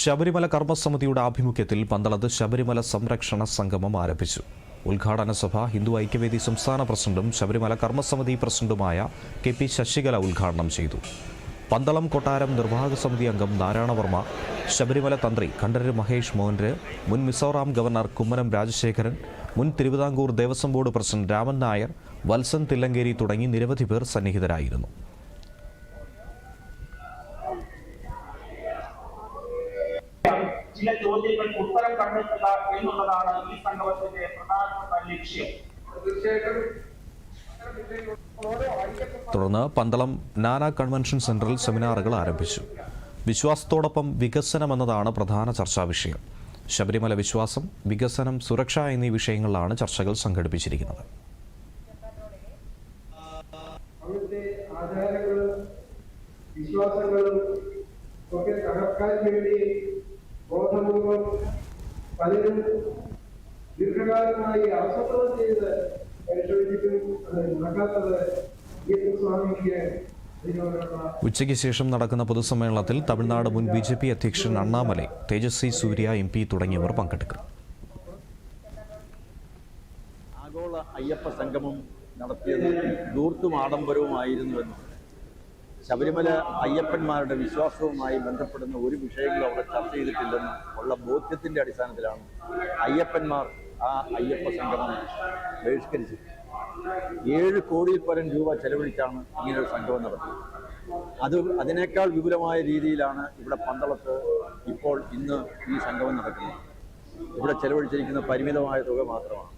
ശബരിമല കർമ്മസമിതിയുടെ ആഭിമുഖ്യത്തിൽ പന്തളത്ത് ശബരിമല സംരക്ഷണ സംഗമം ആരംഭിച്ചു. ഉദ്ഘാടന സഭ ഹിന്ദു ഐക്യവേദി സംസ്ഥാന പ്രസിഡന്റും ശബരിമല കർമ്മസമിതി പ്രസിഡന്റുമായ കെ പി ശശികല ഉദ്ഘാടനം ചെയ്തു. പന്തളം കൊട്ടാരം നിർവാഹക സമിതി അംഗം നാരായണവർമ്മ ശബരിമല തന്ത്രി കണ്ഠരര് മഹേഷ് മോഹൻര് മുൻ മിസോറാം ഗവർണർ കുമ്മനം രാജശേഖരൻ മുൻ തിരുവിതാംകൂർ ദേവസ്വം ബോർഡ് പ്രസിഡന്റ് രാമൻ നായർ വത്സൻ തില്ലങ്കേരി തുടങ്ങി നിരവധി പേർ സന്നിഹിതരായിരുന്നു. ചില ചോദ്യങ്ങൾക്ക് ഉത്തരം കണ്ടെത്തുക എന്നുള്ളതാണ് ഈ സംഗമത്തിന്റെ പ്രധാനപ്പെട്ട ലക്ഷ്യം. തുടർന്ന് പന്തളം നാനാ കൺവെൻഷൻ സെന്ററിൽ സെമിനാറുകൾ ആരംഭിച്ചു. വിശ്വാസത്തോടൊപ്പം വികസനം എന്നതാണ് പ്രധാന ചർച്ചാ വിഷയം. ശബരിമല വിശ്വാസം വികസനം സുരക്ഷ എന്നീ വിഷയങ്ങളിലാണ് ചർച്ചകൾ സംഘടിപ്പിച്ചിരിക്കുന്നത്. വിശ്വാസങ്ങളും ഒക്കെ തകർക്കാൻ വേണ്ടി ബോധപൂർവം പലരും ദീർഘകാലമായി ആസൂത്രണം ചെയ്ത് പരിശോധിച്ചിട്ടും അത് നടക്കാത്തത് ഈ സ്വാമിക്ക് ഇതിനോടുള്ള ഉച്ചയ്ക്ക് ശേഷം നടക്കുന്ന പൊതുസമ്മേളനത്തിൽ തമിഴ്നാട് മുൻ ബി ജെ പി അധ്യക്ഷൻ അണ്ണാമലൈ തേജസ്വി സൂര്യ എം പി തുടങ്ങിയവർ പങ്കെടുക്കും. ആഗോള അയ്യപ്പ സംഗമം നടത്തിയത് ദൂർത്തും ആഡംബരവുമായിരുന്നുവെന്നും ശബരിമല അയ്യപ്പന്മാരുടെ വിശ്വാസവുമായി ബന്ധപ്പെടുന്ന ഒരു വിഷയങ്ങളും അവിടെ ചർച്ച ചെയ്തിട്ടില്ലെന്ന് ഉള്ള ബോധ്യത്തിന്റെ അടിസ്ഥാനത്തിലാണ് അയ്യപ്പന്മാർ ആ അയ്യപ്പ സംഗമം ബഹിഷ്കരിച്ചത്. ഏഴ് കോടിയിൽ പരം രൂപ ചെലവഴിച്ചാണ് ഇങ്ങനൊരു സംഗമം നടത്തിയത്. അത് അതിനേക്കാൾ വിപുലമായ രീതിയിലാണ് ഇവിടെ പന്തളത്ത് ഇപ്പോൾ ഇന്ന് ഈ സംഗമം നടക്കുന്നത്. ഇവിടെ ചെലവഴിച്ചിരിക്കുന്ന പരിമിതമായ തുക മാത്രമാണ്.